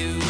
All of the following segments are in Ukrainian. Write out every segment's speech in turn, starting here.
you.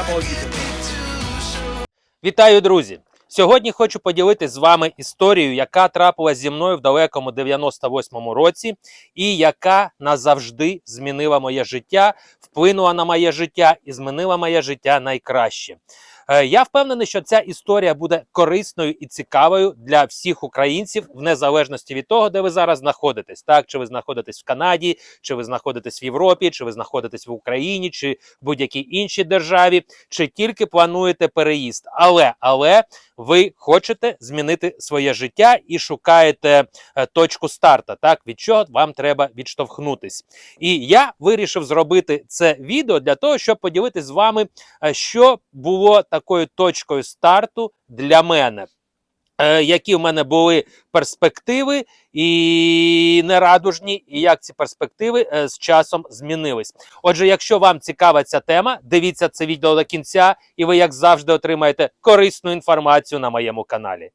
Обалденно. Вітаю, друзі! Сьогодні хочу поділитися з вами історією, яка трапила зі мною в далекому 98-му році, і яка назавжди змінила моє життя, вплинула на моє життя і змінила моє життя найкраще. Е, Я впевнений, що ця історія буде корисною і цікавою для всіх українців, в незалежності від того, де ви зараз знаходитесь. Так, чи ви знаходитесь в Канаді, чи ви знаходитесь в Європі, чи ви знаходитесь в Україні, чи в будь-якій іншій державі, чи тільки плануєте переїзд. Але але ви хочете змінити своє життя і шукаєте е, точку старта, так від чого вам треба відштовхнутись. І я вирішив зробити це відео для того, щоб поділитися з вами, е, що було такою точкою старту для мене. Е, Які в мене були перспективи і нерадужні, і як ці перспективи е, з часом змінились. Отже, якщо вам цікава ця тема, дивіться це відео до кінця, і ви, як завжди, отримаєте корисну інформацію на моєму каналі.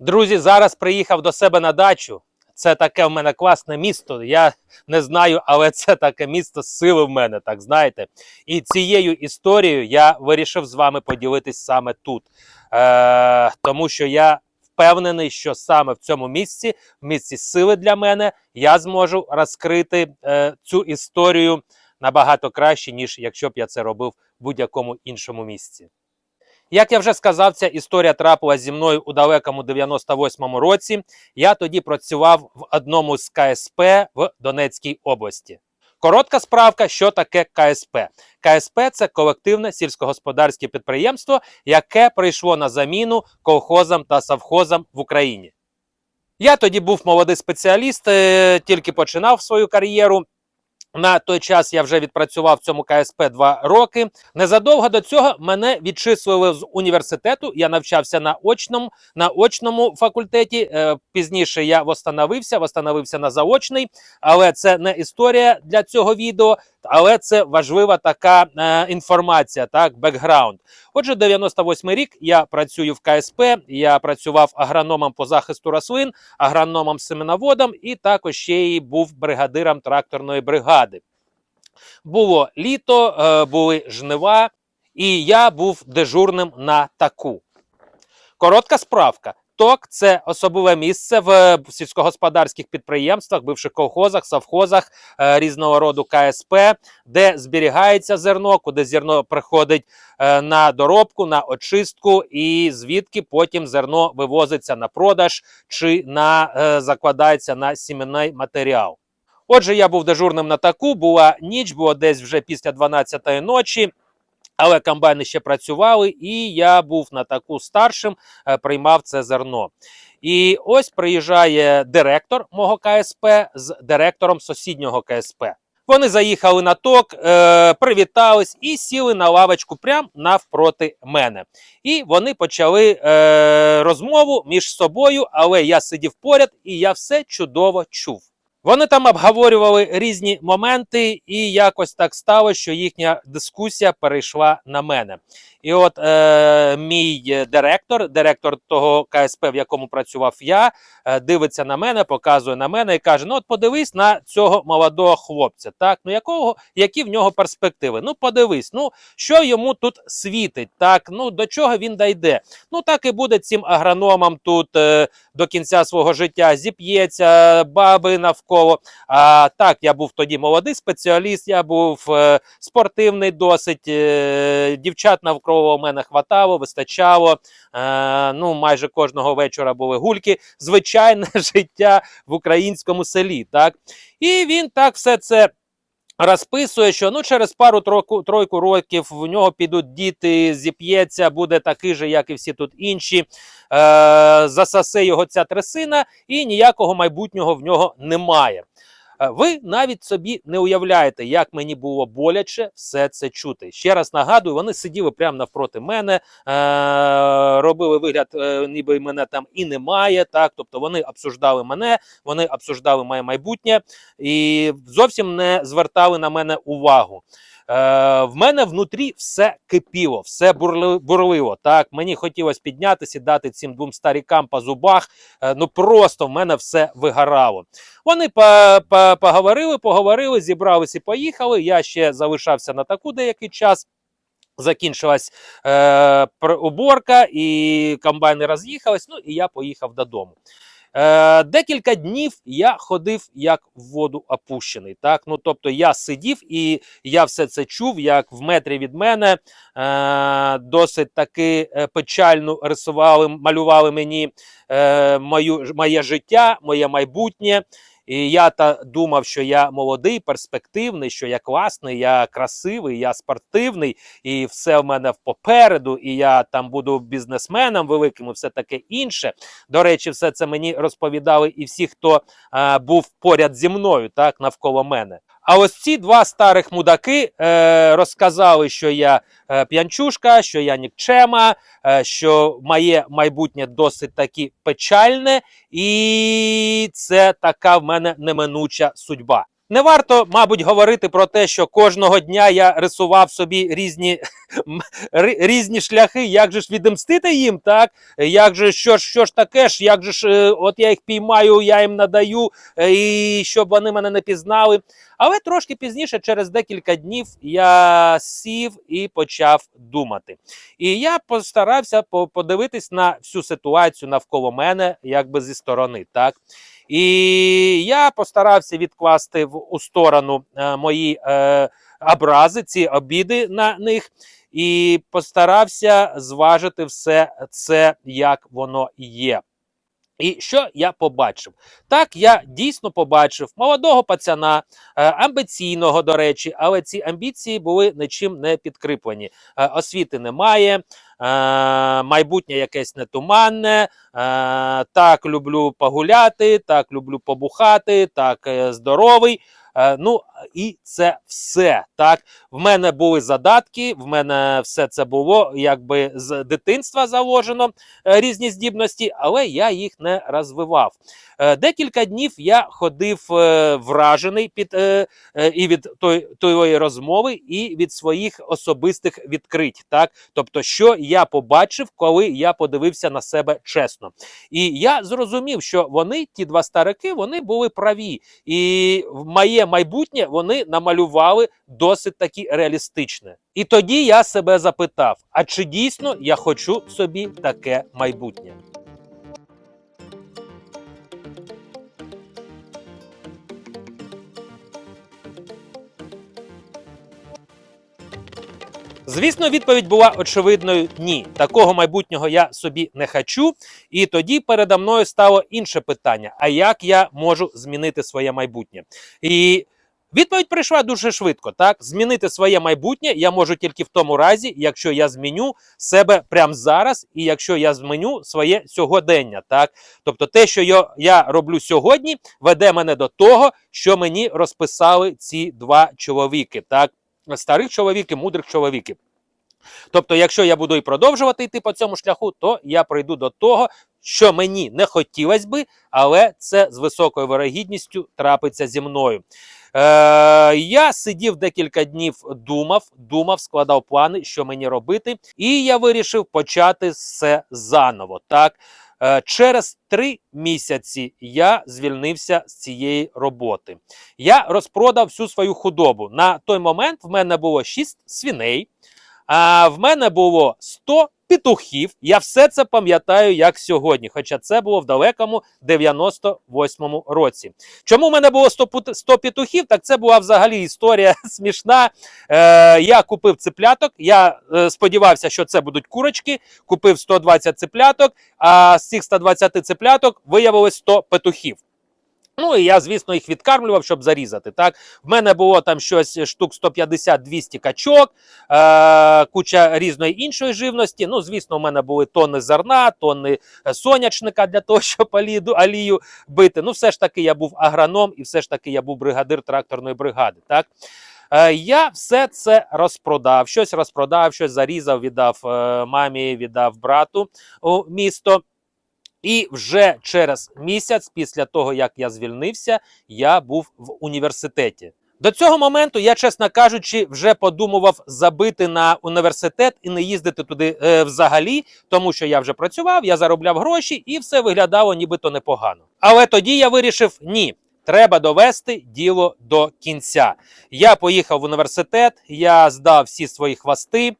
Друзі, зараз приїхав до себе на дачу. Це таке в мене класне місто. Я не знаю, але це таке місто сили в мене, так знаєте. І цією історією я вирішив з вами поділитись саме тут. Е, тому що я впевнений, що саме в цьому місці, в місці сили для мене, я зможу розкрити е, цю історію набагато краще, ніж якщо б я це робив в будь-якому іншому місці. Як я вже сказав, ця історія трапилась зі мною у далекому 98-му році. Я тоді працював в одному з КСП в Донецькій області. Коротка справка, що таке КСП. КСП це колективне сільськогосподарське підприємство, яке прийшло на заміну колхозам та совхозам в Україні. Я тоді був молодий спеціаліст, е, тільки починав свою кар'єру. На той час я вже відпрацював в цьому КСП два роки. Незадовго до цього мене відчислили з університету. Я навчався на очному, на очному факультеті. Е, Пізніше я восстановився, восстановився на заочний, але це не історія для цього відео, але це важлива така е, інформація, так, бекграунд. Отже, 98 рік я працюю в КСП. Я працював агрономом по захисту рослин, агрономом семеноводом і також ще й був бригадиром тракторної бригади. Було літо, е, були жнива, і я був дежурним на таку. Коротка справка. ТОК це особливе місце в сільськогосподарських підприємствах, бивших колхозах, совхозах е, різного роду КСП, де зберігається зерно, куди зерно приходить е, на доробку, на очистку, і звідки потім зерно вивозиться на продаж чи на е, закладається на сімейний матеріал. Отже, я був дежурним на таку, була ніч, було десь вже після 12-ї ночі. Але комбайни ще працювали, і я був на таку старшим, е, приймав це зерно. І ось приїжджає директор мого КСП з директором сусіднього КСП. Вони заїхали на ток, е, привітались і сіли на лавочку прямо навпроти мене. І вони почали е, розмову між собою, але я сидів поряд і я все чудово чув. Вони там обговорювали різні моменти, і якось так стало, що їхня дискусія перейшла на мене. І от е, мій директор, директор того КСП, в якому працював я, е, дивиться на мене, показує на мене і каже: Ну, от подивись на цього молодого хлопця. Так, ну якого, які в нього перспективи? Ну, подивись, ну що йому тут світить, так, ну до чого він дійде. Ну так і буде цим агрономам тут е, до кінця свого життя зіп'ється, баби навколо. А так, я був тоді молодий спеціаліст, я був е, спортивний досить, е, дівчат навколо мене хватало, вистачало. Е, ну, майже кожного вечора були гульки. Звичайне життя в українському селі. так. І він так все це. Розписує, що ну через пару тройку, років в нього підуть діти, зіп'ється, буде такий же, як і всі тут інші. Е, засасе його ця трясина, і ніякого майбутнього в нього немає. Е, Ви навіть собі не уявляєте, як мені було боляче все це чути. Ще раз нагадую, вони сиділи прямо навпроти мене, е, робили вигляд, е, ніби мене там і немає. Так, тобто вони обсуждали мене, вони обсуждали моє майбутнє і зовсім не звертали на мене увагу. Е, в мене внутрі все кипіло, все бурли, бурливо. Так, мені хотілося піднятися дати цим двом старікам по зубах. Е, ну просто в мене все вигорало. Вони по- по- поговорили, поговорили, зібралися і поїхали. Я ще залишався на таку деякий час. Закінчилась е, уборка, і комбайни роз'їхались. Ну і я поїхав додому. Е, декілька днів я ходив як в воду опущений. Так? Ну, тобто я сидів і я все це чув, як в метрі від мене е, досить таки е, печально рисували, малювали мені е, мою, моє життя, моє майбутнє. І я та думав, що я молодий, перспективний, що я класний, я красивий, я спортивний, і все в мене попереду, і я там буду бізнесменом великим, і все таке інше. До речі, все це мені розповідали і всі, хто а, був поряд зі мною, так навколо мене. А ось ці два старих мудаки е, розказали, що я е, п'янчушка, що я нікчема, е, що моє майбутнє досить таки печальне, і це така в мене неминуча судьба. Не варто, мабуть, говорити про те, що кожного дня я рисував собі різні, різні шляхи, як же ж відомстити їм, так? Як же що ж, що ж таке ж, як же ж, е, от я їх піймаю, я їм надаю, е, і щоб вони мене не пізнали. Але трошки пізніше, через декілька днів, я сів і почав думати. І я постарався по- подивитись на всю ситуацію навколо мене, якби зі сторони. так. І я постарався відкласти в у сторону е, мої е, образи, ці обіди на них, і постарався зважити все це, як воно є. І що я побачив? Так, я дійсно побачив молодого пацана, е, амбіційного, до речі, але ці амбіції були нічим не підкріплені. Е, Освіти немає, е, майбутнє якесь нетуманне. Так, люблю погуляти, так люблю побухати, так здоровий. Е, Ну і це все. Так, в мене були задатки, в мене все це було якби з дитинства заложено е, різні здібності, але я їх не розвивав. Е, Декілька днів я ходив вражений під і від той, тої розмови, і від своїх особистих відкрить. Так, тобто, що я побачив, коли я подивився на себе чесно. І я зрозумів, що вони, ті два старики, вони були праві, і в майбутнє вони намалювали досить таки реалістичне. І тоді я себе запитав: а чи дійсно я хочу собі таке майбутнє? Звісно, відповідь була очевидною: ні, такого майбутнього я собі не хочу. І тоді передо мною стало інше питання: а як я можу змінити своє майбутнє? І відповідь прийшла дуже швидко. Так, змінити своє майбутнє я можу тільки в тому разі, якщо я зміню себе прямо зараз, і якщо я зміню своє сьогодення. Так, тобто, те, що я, роблю сьогодні, веде мене до того, що мені розписали ці два чоловіки. Так, старих чоловіків, мудрих чоловіків. Тобто, якщо я буду і продовжувати йти по цьому шляху, то я прийду до того, що мені не хотілося би, але це з високою вирогідністю трапиться зі мною. Е, я сидів декілька днів, думав, думав, складав плани, що мені робити, і я вирішив почати все заново. Так, Е, через три місяці я звільнився з цієї роботи. Я розпродав всю свою худобу. На той момент в мене було 6 свиней, а в мене було 100 петухів. Я все це пам'ятаю як сьогодні, хоча це було в далекому 98-му році. Чому в мене було 100, 100 петухів? Так це була взагалі історія смішна. Е, я купив цепляток. Я е, сподівався, що це будуть курочки. Купив 120 цепляток, а з цих 120 цепляток виявилось 100 петухів. Ну і я, звісно, їх відкармлював, щоб зарізати. Так, в мене було там щось штук 150-200 качок, е- куча різної іншої живності. Ну, звісно, в мене були тонни зерна, тонни е, сонячника для того, щоб алію, алію бити. Ну, все ж таки, я був агроном, і все ж таки я був бригадир тракторної бригади. Так. Е, Я все це розпродав. Щось розпродав, щось зарізав, віддав е, мамі, віддав брату у місто. І вже через місяць, після того як я звільнився, я був в університеті. До цього моменту я, чесно кажучи, вже подумував забити на університет і не їздити туди е, взагалі, тому що я вже працював, я заробляв гроші, і все виглядало нібито непогано. Але тоді я вирішив: ні, треба довести діло до кінця. Я поїхав в університет, я здав всі свої хвости, е,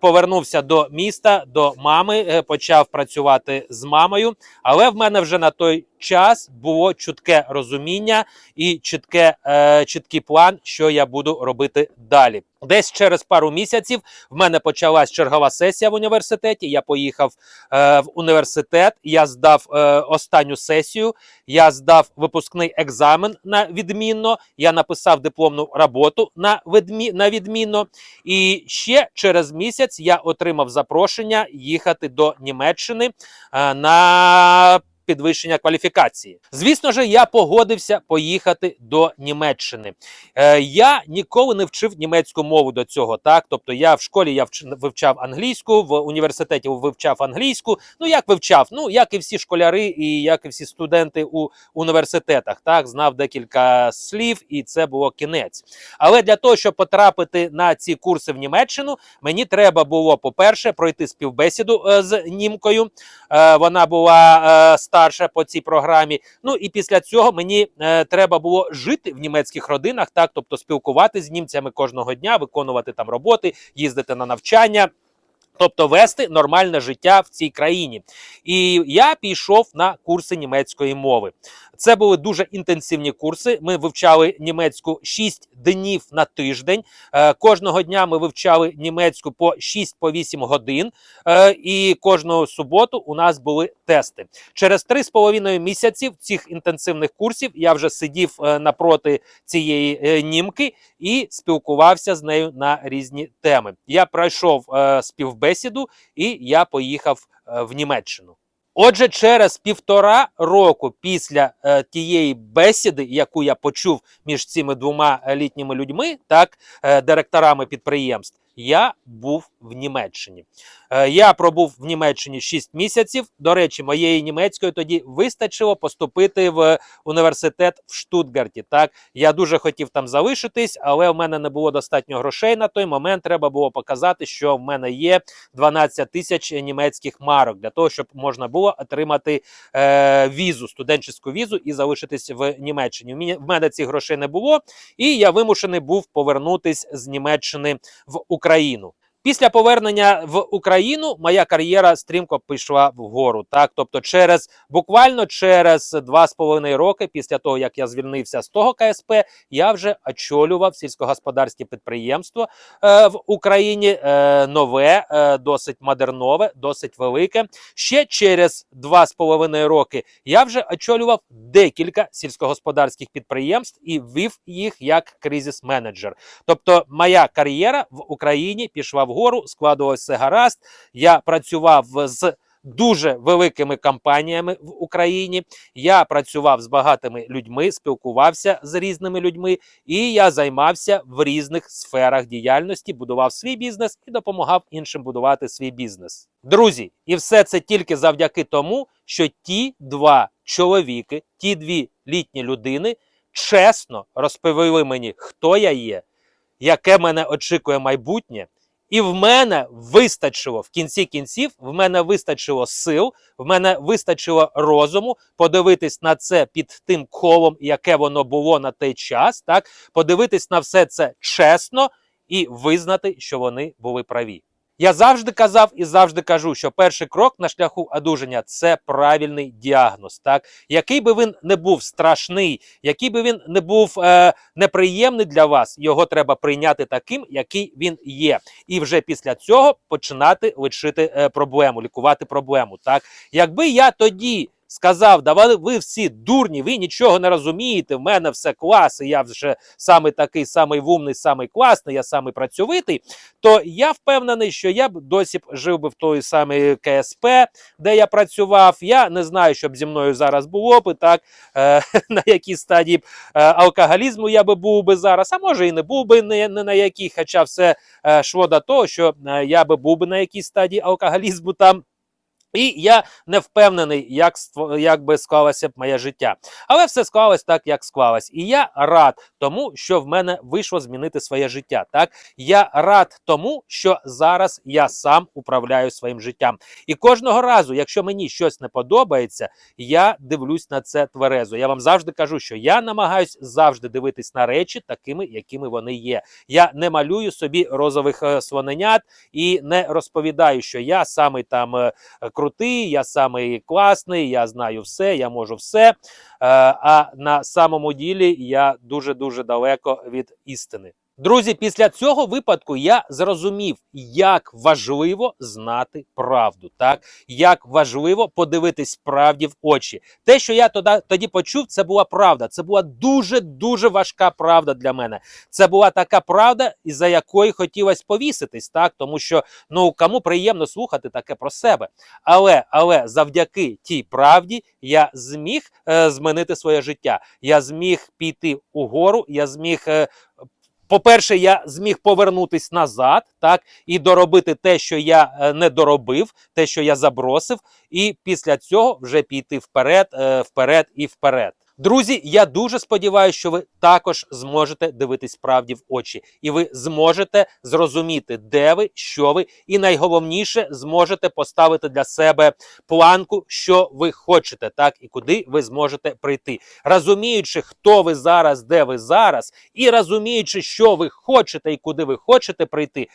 повернувся до міста, до мами, е, почав працювати з мамою. Але в мене вже на той час було чутке розуміння і чітке, е, чіткий план, що я буду робити далі. Десь через пару місяців в мене почалась чергова сесія в університеті. Я поїхав е, в університет, я здав е, останню сесію, я здав випускний екзамен на відмінно, я написав дипломну роботу на, відмі, на відмінно. І ще через місяць я отримав запрошення їхати до Німеччини е, на підвищення кваліфікації. Звісно ж, я погодився поїхати до Німеччини. Е, я ніколи не вчив німецьку мову до цього. Так, тобто я в школі я вч- вивчав англійську, в університеті вивчав англійську. Ну як вивчав? Ну як і всі школяри, і як і всі студенти у університетах. Так, знав декілька слів, і це було кінець. Але для того, щоб потрапити на ці курси в Німеччину, мені треба було, по-перше, пройти співбесіду е, з німкою. Е, вона була е, старша по цій програмі. Ну і після цього мені е, треба було жити в німецьких родинах, так, тобто спілкуватися з німцями кожного дня, виконувати там роботи, їздити на навчання. Тобто вести нормальне життя в цій країні. І я пішов на курси німецької мови. Це були дуже інтенсивні курси. Ми вивчали німецьку 6 днів на тиждень. Е, кожного дня ми вивчали німецьку по 6-8 годин. Е, і кожну суботу у нас були тести. Через 3,5 місяців цих інтенсивних курсів я вже сидів е, напроти цієї німки і спілкувався з нею на різні теми. Я пройшов співбесіду і я поїхав в Німеччину. Отже, через півтора року після е, тієї бесіди, яку я почув між цими двома е, літніми людьми, так, е, директорами підприємств, я був в Німеччині. Е, я пробув в Німеччині 6 місяців. До речі, моєї німецької тоді вистачило поступити в університет в Штутгарті. Так, я дуже хотів там залишитись, але в мене не було достатньо грошей на той момент. Треба було показати, що в мене є 12 тисяч німецьких марок для того, щоб можна було отримати е, візу, студентську візу і залишитись в Німеччині. В В мене цих грошей не було, і я вимушений був повернутись з Німеччини в Україну. Україну. Після повернення в Україну моя кар'єра стрімко пішла вгору. Так, тобто, через буквально через два з половиною роки, після того як я звільнився з того КСП, я вже очолював сільськогосподарське підприємство е, в Україні. Е, нове, е, досить модернове, досить велике. Ще через два з половиною роки я вже очолював декілька сільськогосподарських підприємств і вів їх як кризис-менеджер. Тобто, моя кар'єра в Україні пішла вгору, складувалося все гаразд. Я працював з дуже великими компаніями в Україні. Я працював з багатими людьми, спілкувався з різними людьми, і я займався в різних сферах діяльності, будував свій бізнес і допомагав іншим будувати свій бізнес. Друзі, і все це тільки завдяки тому, що ті два чоловіки, ті дві літні людини чесно розповіли мені, хто я є, яке мене очікує майбутнє. І в мене вистачило в кінці кінців, в мене вистачило сил, в мене вистачило розуму подивитись на це під тим колом, яке воно було на той час, так подивитись на все це чесно і визнати, що вони були праві. Я завжди казав і завжди кажу, що перший крок на шляху одужання це правильний діагноз. Так, який би він не був страшний, який би він не був е, неприємний для вас, його треба прийняти таким, який він є, і вже після цього починати лечити е, проблему, лікувати проблему. Так, якби я тоді. Сказав, давали ви всі дурні, ви нічого не розумієте. В мене все клас, і я вже саме такий, самий вумний, самий класний, я самий працьовитий. То я впевнений, що я б досі б жив би в той самій КСП, де я працював. Я не знаю, що б зі мною зараз було б так, е, на якій стадії б, е, алкоголізму я би був би зараз, а може і не був би не, не на якій, хоча все е, йшло до того, що е, я би був би на якійсь стадії алкоголізму там. І я не впевнений, як, як би склалося б моє життя. Але все склалось так, як склалось. І я рад тому, що в мене вийшло змінити своє життя. Так, я рад тому, що зараз я сам управляю своїм життям. І кожного разу, якщо мені щось не подобається, я дивлюсь на це тверезо. Я вам завжди кажу, що я намагаюсь завжди дивитись на речі такими, якими вони є. Я не малюю собі розових е, слоненят і не розповідаю, що я самий там. Крутий, я самий класний, я знаю все, я можу все. Е, а на самому ділі я дуже дуже далеко від істини. Друзі, після цього випадку я зрозумів, як важливо знати правду, так як важливо подивитись правді в очі. Те, що я тоді, тоді почув, це була правда. Це була дуже дуже важка правда для мене. Це була така правда, із-за якої хотілося повіситись, так тому що ну кому приємно слухати таке про себе. Але але завдяки тій правді я зміг е, змінити своє життя. Я зміг піти угору, я зміг. Е, по-перше, я зміг повернутись назад, так і доробити те, що я е, не доробив, те, що я забросив, і після цього вже піти вперед, е, вперед і вперед. Друзі, я дуже сподіваюся, що ви також зможете дивитись правді в очі, і ви зможете зрозуміти, де ви, що ви, і найголовніше зможете поставити для себе планку, що ви хочете, так і куди ви зможете прийти, розуміючи, хто ви зараз, де ви зараз, і розуміючи, що ви хочете і куди ви хочете прийти.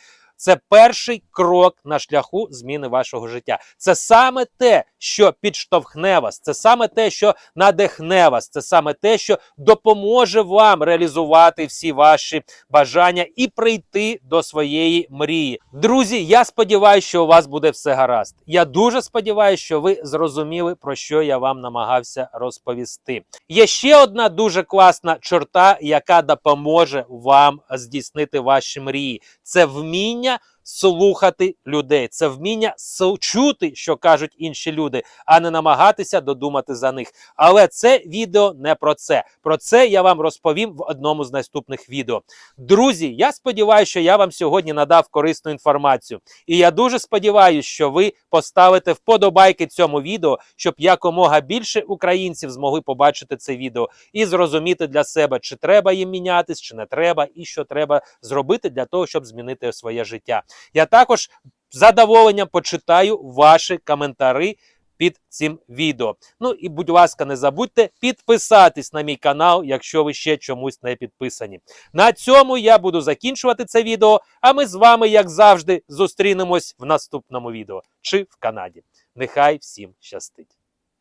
Це перший крок на шляху зміни вашого життя. Це саме те, що підштовхне вас, це саме те, що надихне вас, це саме те, що допоможе вам реалізувати всі ваші бажання і прийти до своєї мрії. Друзі, я сподіваюся, що у вас буде все гаразд. Я дуже сподіваюся, що ви зрозуміли, про що я вам намагався розповісти. Є ще одна дуже класна чорта, яка допоможе вам здійснити ваші мрії. Це вміння слухати людей, це вміння чути, що кажуть інші люди, а не намагатися додумати за них. Але це відео не про це. Про це я вам розповім в одному з наступних відео. Друзі, я сподіваюся, що я вам сьогодні надав корисну інформацію. І я дуже сподіваюся, що ви поставите вподобайки цьому відео, щоб якомога більше українців змогли побачити це відео і зрозуміти для себе, чи треба їм мінятись, чи не треба, і що треба зробити для того, щоб змінити своє життя. Я також з задоволенням почитаю ваші коментарі під цим відео. Ну і будь ласка, не забудьте підписатись на мій канал, якщо ви ще чомусь не підписані. На цьому я буду закінчувати це відео. А ми з вами, як завжди, зустрінемось в наступному відео чи в Канаді. Нехай всім щастить!